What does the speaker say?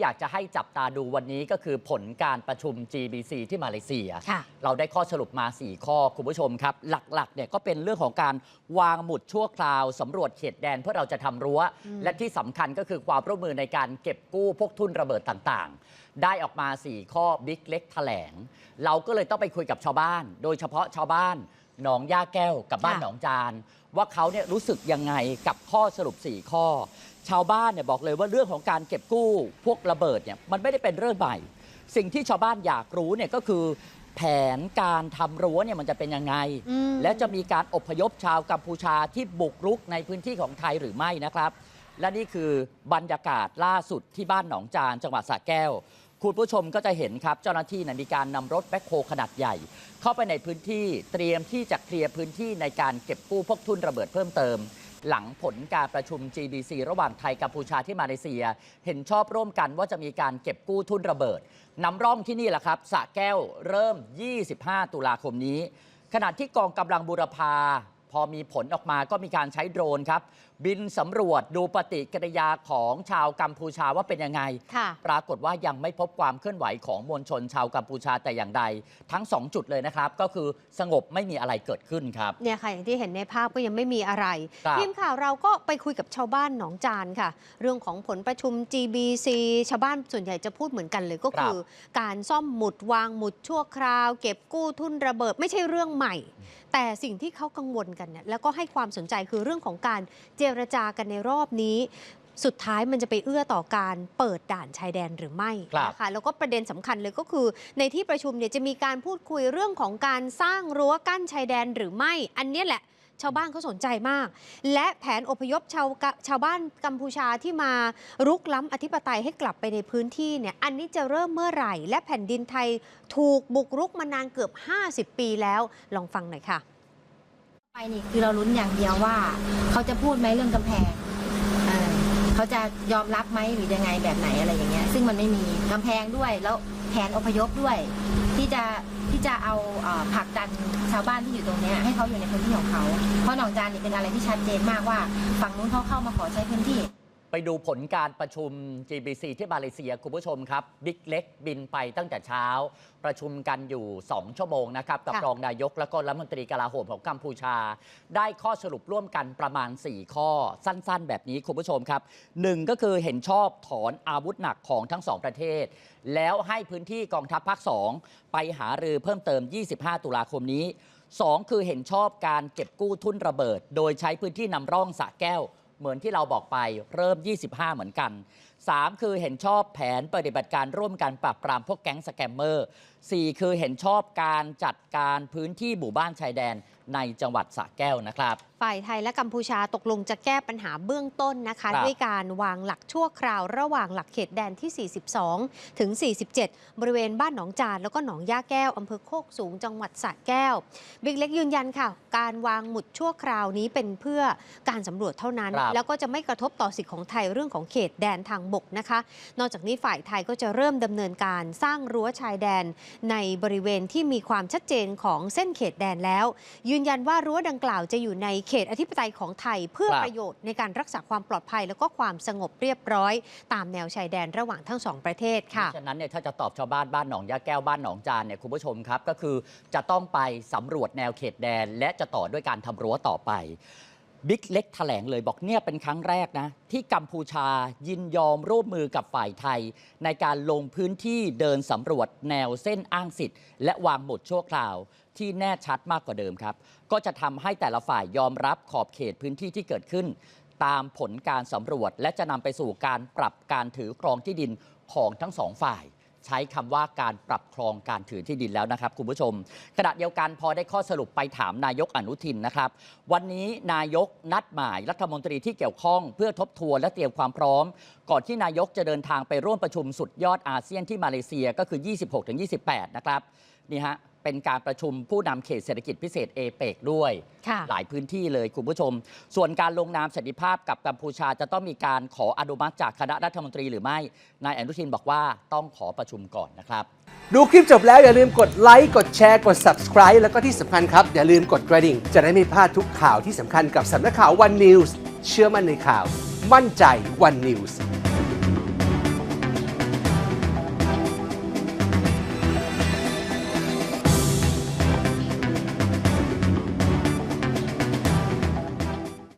อยากจะให้จับตาดูวันนี้ก็คือผลการประชุม GBC ที่มาเลเซียค่ะเราได้ข้อสรุปมา 4 ข้อคุณผู้ชมครับ หลักๆเนี่ยก็เป็นเรื่องของการวางหมุดชั่วคราวสำรวจเขตแดนเพื่อเราจะทำรั้วอืมและที่สำคัญก็คือความร่วมมือในการเก็บกู้พวกทุนระเบิดต่างๆ ได้ออกมา 4 ข้อบิ๊กเล็กแถลง เราก็เลยต้องไปคุยกับชาวบ้าน โดยเฉพาะชาวบ้าน หนองย่าแก้วกับบ้านค่ะ หนองจาน ว่าเขาเนี่ยรู้สึกยังไงกับข้อสรุป 4 ข้อ ชาวบ้านเนี่ยบอกเลยว่าเรื่องของการเก็บกู้พวกระเบิดเนี่ยมันไม่ได้เป็นเรื่องใหม่ สิ่งที่ชาวบ้านอยากรู้เนี่ยก็คือแผนการทำรั้วเนี่ยมันจะเป็นยังไง อืม และจะมีการอพยพชาวกัมพูชาที่บุกรุกในพื้นที่ของไทยหรือไม่นะครับ และนี่คือบรรยากาศล่าสุดที่บ้านหนองจานจังหวัดสระแก้ว คุณผู้ชมก็จะเห็นครับเจ้าหน้าที่นะมีการนำรถแบ็คโฮขนาดใหญ่ เข้าไปในพื้นที่เตรียมที่จะเคลียร์พื้นที่ในการเก็บกู้พวกทุนระเบิดเพิ่มเติม หลังผลการประชุม GBC ระหว่างไทยกัมพูชาที่มาเลเซีย เห็นชอบร่วมกันว่าจะมีการเก็บกู้ทุนระเบิดนำร่องที่นี่แหละครับสะแก้วเริ่ม 25 ตุลาคมนี้ ขณะที่กองกำลังบูรพาพอมีผลออกมาก็มีการใช้โดรนครับ บินสำรวจดูปฏิกิริยาของชาวกัมพูชาว่าเป็นยังไงค่ะปรากฏว่ายังไม่พบความเคลื่อนไหวของมวลชนชาวกัมพูชาแต่อย่างใด ทั้ง 2 จุดเลยนะครับ ก็คือสงบไม่มีอะไรเกิดขึ้นครับเนี่ยค่ะอย่างที่เห็นในภาพก็ยังไม่มีอะไรครับทีมข่าวเราก็ไปคุยกับชาวบ้านหนองจานค่ะ เรื่องของผลประชุม GBC ชาวบ้านส่วนใหญ่จะพูดเหมือนกันเลยก็คือ การซ่อมหมุดวางหมุดชั่วคราว เก็บกู้ทุนระเบิดไม่ใช่เรื่องใหม่ แต่สิ่งที่เขากังวลกันเนี่ยแล้วก็ให้ความสนใจคือเรื่องของการเจรจากันในรอบนี้สุดท้ายมันจะไปเอื้อต่อการเปิดด่านชายแดนหรือไม่ครับนะคะแล้วก็ประเด็นสำคัญเลยก็คือ ในที่ประชุมเนี่ยจะมีการพูดคุยเรื่องของการสร้างรั้วกั้นชายแดนหรือไม่ อันเนี้ยแหละ ชาวบ้านเขาสนใจมาก และแผนอพยพชาวกะชาวบ้านกัมพูชาที่มารุกล้ำอธิปไตยให้กลับไปในพื้นที่เนี่ยอันนี้จะเริ่มเมื่อไหร่ และแผ่นดินไทยถูกบุกรุกมานานเกือบ 50 ปีแล้วลองฟังหน่อยค่ะ ไปนี่คือเราลุ้นอย่างเดียวว่า เขาจะพูดไหมเรื่องกำแพงเขาจะยอมรับไหมหรือยังไงแบบไหนอะไรอย่างเงี้ย ซึ่งมันไม่มีกำแพงด้วยแล้วแผนอพยพด้วย ที่จะที่จะเอาผักดันชาวบ้านที่อยู่ตรงนี้ให้เขาอยู่ในพื้นที่ของเขา เพราะหนองจานนี่เป็นอะไรที่ชัดเจนมากว่า ฝั่งนู้นเขาเข้ามาขอใช้พื้นที่ ไปดูผลการประชุม GBC ที่มาเลเซียคุณผู้ชมครับบิ๊กเล็กบินไปตั้งแต่เช้า ประชุมกันอยู่ 2 ชั่วโมงนะครับกับค่ะรองนายกและก็รัฐมนตรีกลาโหมของกัมพูชา ได้ข้อสรุปร่วมกันประมาณ 4 ข้อสั้นๆ แบบนี้คุณผู้ชมครับหนึ่งก็คือเห็นชอบถอนอาวุธหนักของทั้งสองประเทศ แล้วให้พื้นที่กองทัพภาค 2 ไปหารือเพิ่มเติม 25 ตุลาคมนี้ 2 คือเห็นชอบการเก็บกู้ทุนระเบิด โดยใช้พื้นที่นำร่องสระแก้ว เหมือนที่เราบอกไปเริ่ม 25 เหมือนกัน 3 คือเห็นชอบแผนปฏิบัติการร่วมกันปราบปรามพวกแก๊งสแกมเมอร์ 4 คือเห็นชอบการจัดการพื้นที่หมู่บ้านชายแดนในจังหวัดสระแก้วนะครับ ฝ่ายไทยและกัมพูชาตกลงจะแก้ปัญหาเบื้องต้นนะคะครับด้วยการวางหลักชั่วคราวระหว่างหลักเขตแดนที่ 42 ถึง 47 บริเวณบ้านหนองจานแล้วก็หนองย่าแก้วอำเภอโคกสูงจังหวัดสระแก้ว บิ๊กเล็กยืนยันค่ะ การวางหมุดชั่วคราวนี้เป็นเพื่อการสำรวจเท่านั้นครับแล้วก็จะไม่กระทบต่อสิทธิของไทยเรื่องของเขตแดนทางบกนะคะ นอกจากนี้ฝ่ายไทยก็จะเริ่มดำเนินการสร้างรั้วชายแดน ในบริเวณที่มีความชัดเจนของเส้นเขตแดนแล้ว ยืนยันว่ารั้วดังกล่าวจะอยู่ในเขตอธิปไตยของไทยเพื่อครับประโยชน์ในการรักษาความปลอดภัย แล้วก็ความสงบเรียบร้อย ตามแนวชายแดนระหว่างทั้งสองประเทศค่ะฉะนั้นเนี่ยถ้าจะตอบชาวบ้านบ้านหนองยาแก้วบ้านหนองจานเนี่ยคุณผู้ชมครับก็คือจะต้องไปสำรวจแนวเขตแดน และจะต่อด้วยการทำรั้วต่อไป บิ๊กเล็กแถลงเลยบอกเนี่ยเป็นครั้งแรกนะ ที่กัมพูชายินยอมร่วมมือกับฝ่ายไทย ในการลงพื้นที่เดินสำรวจแนวเส้นอ้างสิทธิ์ และวางหมดชั่วคราว ที่แน่ชัดมากกว่าเดิมครับ ก็จะทำให้แต่ละฝ่ายยอมรับขอบเขตพื้นที่ที่เกิดขึ้น ตามผลการสำรวจ และจะนำไปสู่การปรับการถือครองที่ดินของทั้งสองฝ่าย ใช้คำว่าการปรับครองการถือที่ดินแล้วนะครับคุณผู้ชม ขณะเดียวกันพอได้ข้อสรุปไปถามนายกอนุทินนะครับ วันนี้นายกนัดหมายรัฐมนตรีที่เกี่ยวข้อง เพื่อทบทวนและเตรียมความพร้อม ก่อนที่นายกจะเดินทางไปร่วมประชุมสุดยอดอาเซียนที่มาเลเซียก็คือ 26-28 นะครับนี่ฮะ เป็นการประชุมผู้นำเขตเศรษฐกิจพิเศษเอเปกด้วยค่ะหลายพื้นที่เลยคุณผู้ชม ส่วนการลงนามสันติภาพกับกัมพูชาจะต้องมีการขออนุมัติจากคณะรัฐมนตรีหรือไม่ นายอนุทินบอกว่าต้องขอประชุมก่อนนะครับ ดูคลิปจบแล้วอย่าลืมกดไลค์กดแชร์กด subscribe แล้วก็ที่สำคัญครับ อย่าลืมกดกระดิ่ง จะได้ไม่พลาดทุกข่าวที่สำคัญกับสำนักข่าว One News เชื่อมั่นในข่าว มั่นใจ One News